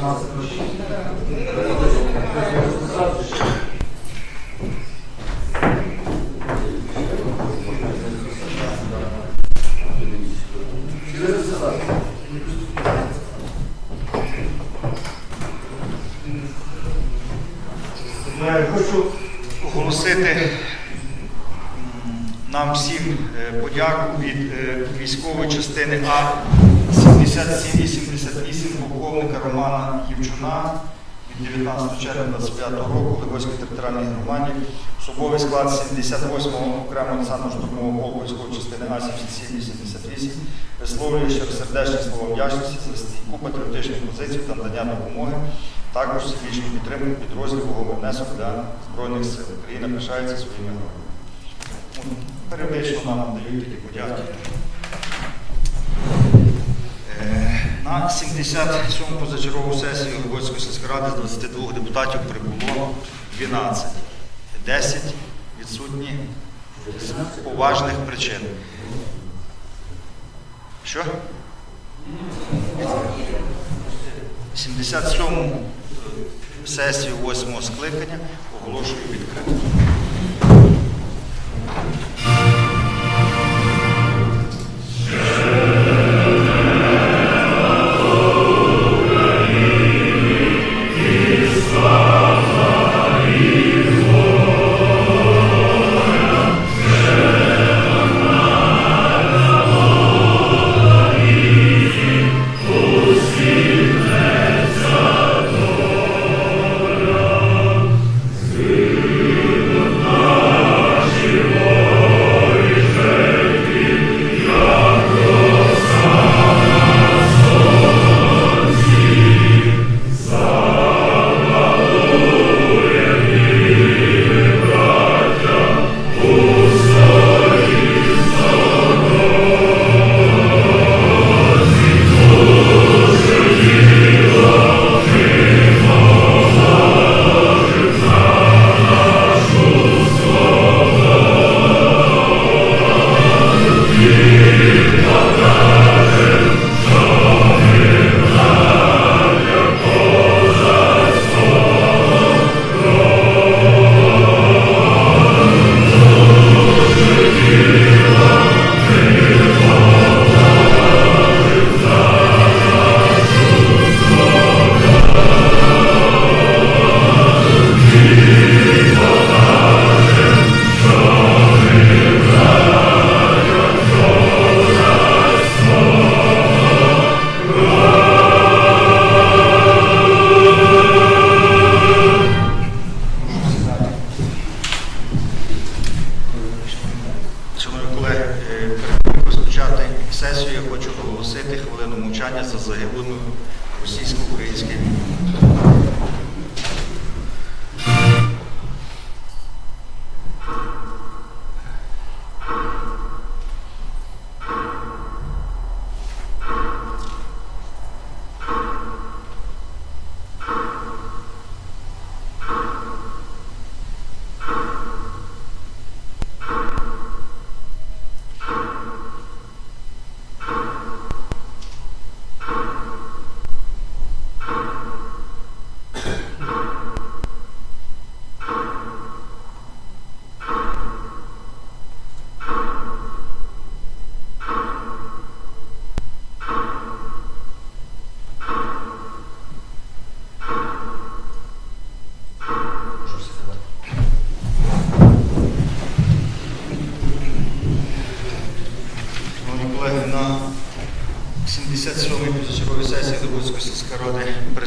Хочу оголосити нам всім е, подяку від е, військової частини А 7788 полковника Романа Євчуна від 19 червня 25 року Львовської територіальної громаді. Особовий склад 78-го окремого десантно-штурмового полку військової частини А 7788 висловлює щиросердечні слова вдячності за стійку патріотичну позицію та надання допомоги. Також всебічну підтримку підрозділу внесок для Збройних сил. Україна пишається своїми. Ну, Періодично нам дають такі подяки. Е, На 77-му позачергову сесію сільської ради з 22 депутатів прибуло 12. 10 відсутні з поважних причин. Що? 77-му сесію 8-го скликання оголошую відкритою.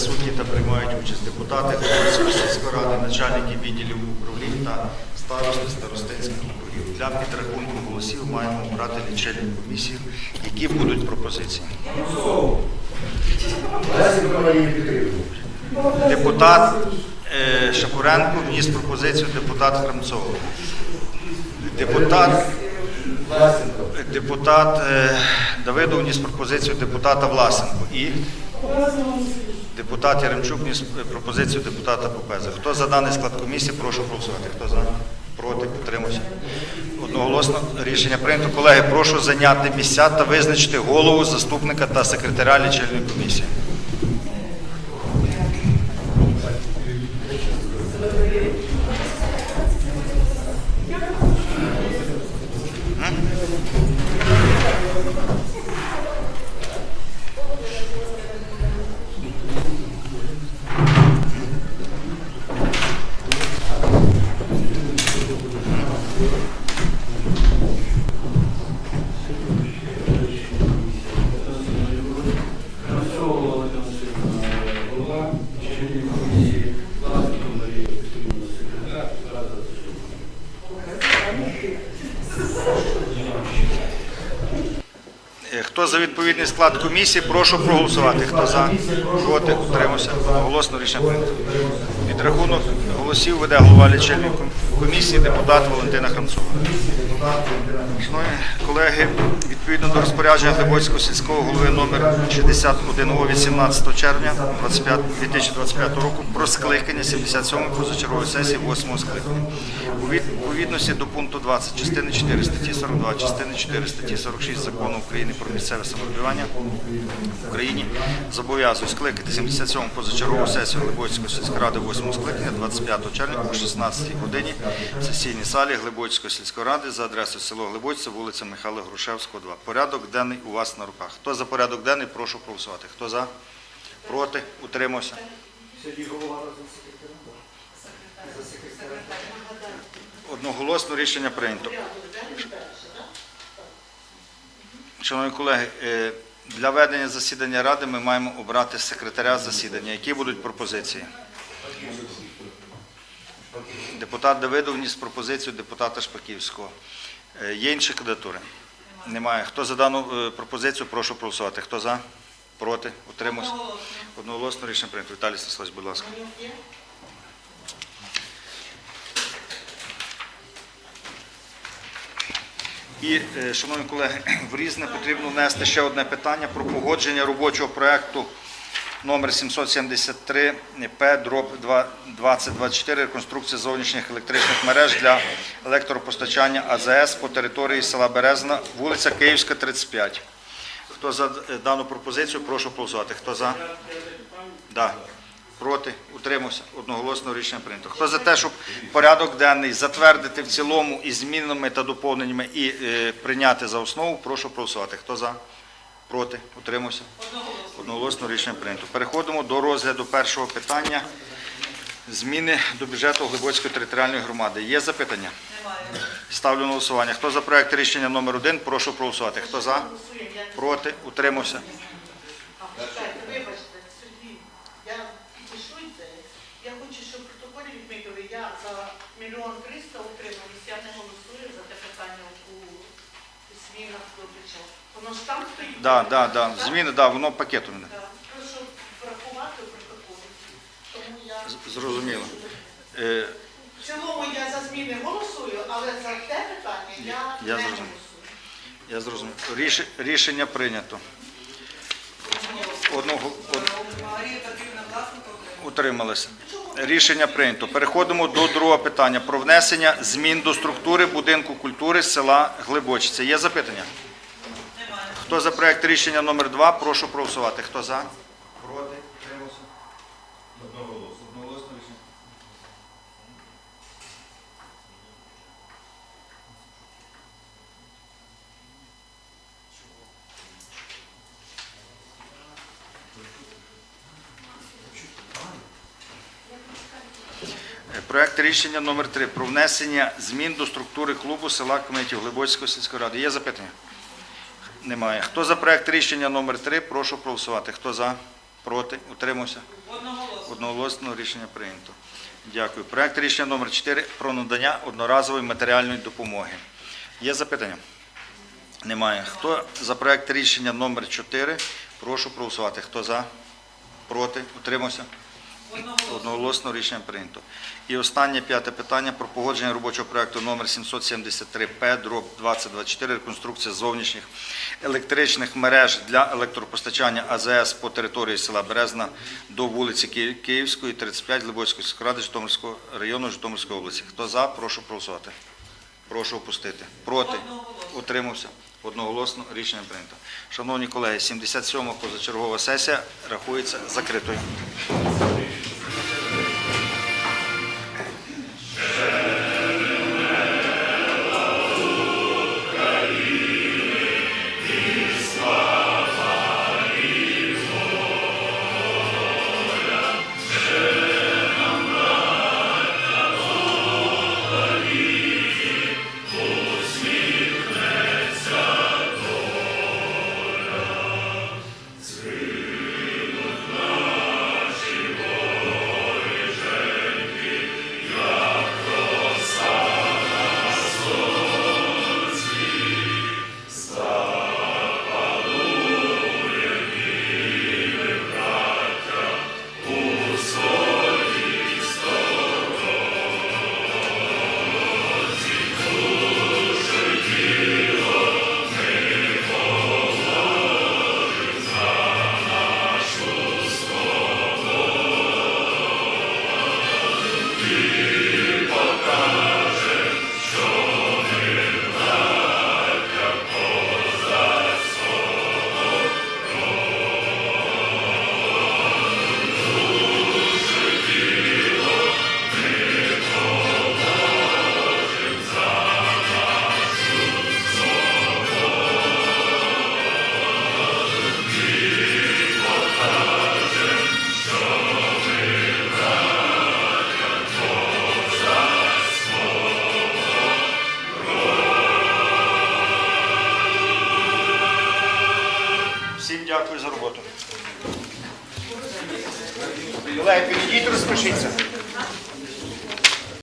Присутні та приймають участь депутати сільської ради, начальники відділів управлінь та старости старостинських округів. Для підрахунку голосів маємо обрати лічильну комісію. Які будуть пропозиції? Депутат е, Шапуренко вніс пропозицію депутат Храмцов. Депутат Депутат е, Давидов вніс пропозицію депутата Власенко і Депутат Яремчук ніс пропозицію депутата Попеза. Хто за даний склад комісії, прошу голосувати. Хто за? Проти, підтримався. Одноголосно рішення прийнято. Колеги, прошу зайняти місця та визначити голову заступника та секретаря лічильної комісії. За відповідний склад комісії. Прошу проголосувати. Хто за? Проти? Утримався. Голосно рішення прийнято. Підрахунок голосів веде голова лічильної комісії, депутат Валентина Храмцова. Шановні колеги, відповідно до розпорядження Глибоцького сільського голови номер 61 від 17 червня 2025 року про скликання 77-ї позачергової сесії 8 скликання. У відповідності до пункту 20 частини 4 статті 42, частини 4 статті 46 Закону України про місцеве самоврядування в Україні зобов'язую скликати 77-му позачергову сесію Глибоцької сільської ради 8 скликання 25 червня о 16 годині в сесійній залі Глибоцької сільської ради за адресою село Глибоцьце, вулиця Михайла Грушевського, 2. Порядок денний у вас на руках. Хто за порядок денний, прошу проголосувати. Хто за? Проти? Утримався? Одноголосно рішення прийнято. Шановні колеги, е, для ведення засідання Ради ми маємо обрати секретаря засідання. Які будуть пропозиції? Депутат Давидов вніс пропозицію депутата Шпаківського. Е, Є інші кандидатури? Немає. Хто за дану е, пропозицію, прошу проголосувати. Хто за? Проти? Утримався? Одноголосно рішення прийнято. Віталій Станіславович, будь ласка. І, е, шановні колеги, в різне потрібно внести ще одне питання про погодження робочого проекту номер 773 П дроб 2024 реконструкція зовнішніх електричних мереж для електропостачання АЗС по території села Березна, вулиця Київська, 35. Хто за е, дану пропозицію, прошу голосувати. Хто за? Да. Проти? Утримався? Одноголосно рішення прийнято. Хто за те, щоб порядок денний затвердити в цілому із змінами та доповненнями і е, прийняти за основу, прошу проголосувати. Хто за? Проти? Утримався? Одноголосно рішення прийнято. Переходимо до розгляду першого питання. Зміни до бюджету Глибоцької територіальної громади. Є запитання? Ставлю на голосування. Хто за проект рішення номер один, прошу проголосувати. Хто за? Проти? Утримався? Чекайте, вибачте, Сергій, я пишу це. Я хочу, щоб в протоколі відмітили, я за мільйон триста утрималась, я не голосую за те питання у змінах до бюджету. Воно ж там стоїть. Да, да, да. Зміни, да, воно пакетом. йде. Так, Прошу врахувати у протоколі. Тому я З- Зрозуміло. Е, в цілому я за зміни голосую, але за те питання я, Я не зрозумів. голосую. Я зрозумів. Ріш- Рішення прийнято. Одного од- утрималися. Рішення прийнято. Переходимо до другого питання про внесення змін до структури будинку культури села Глибочиця. Є запитання? Хто за проект рішення номер 2 прошу проголосувати. Хто за? Проти? Утримався? Одноголосно. Одноголосно рішення. Проект рішення номер 3 про внесення змін до структури клубу села Кметів Глибоцької сільської ради. Є запитання? Немає. Хто за проект рішення номер 3 прошу проголосувати. Хто за? Проти? Утримався? Одноголосно рішення прийнято. Дякую. Проект рішення номер 4 про надання одноразової матеріальної допомоги. Є запитання? Немає. Хто за проект рішення номер 4 прошу проголосувати. Хто за? Проти? Утримався? Одноголосно рішення прийнято. І останнє п'яте питання про погодження робочого проекту номер 773П, дроб 2024, реконструкція зовнішніх електричних мереж для електропостачання АЗС по території села Березна до вулиці Київської, 35, Глибоцької сільської ради Житомирського району Житомирської області. Хто за, прошу проголосувати. Прошу опустити. Проти? Утримався. Одноголосно рішення прийнято. Шановні колеги, 77-ма позачергова сесія рахується закритою.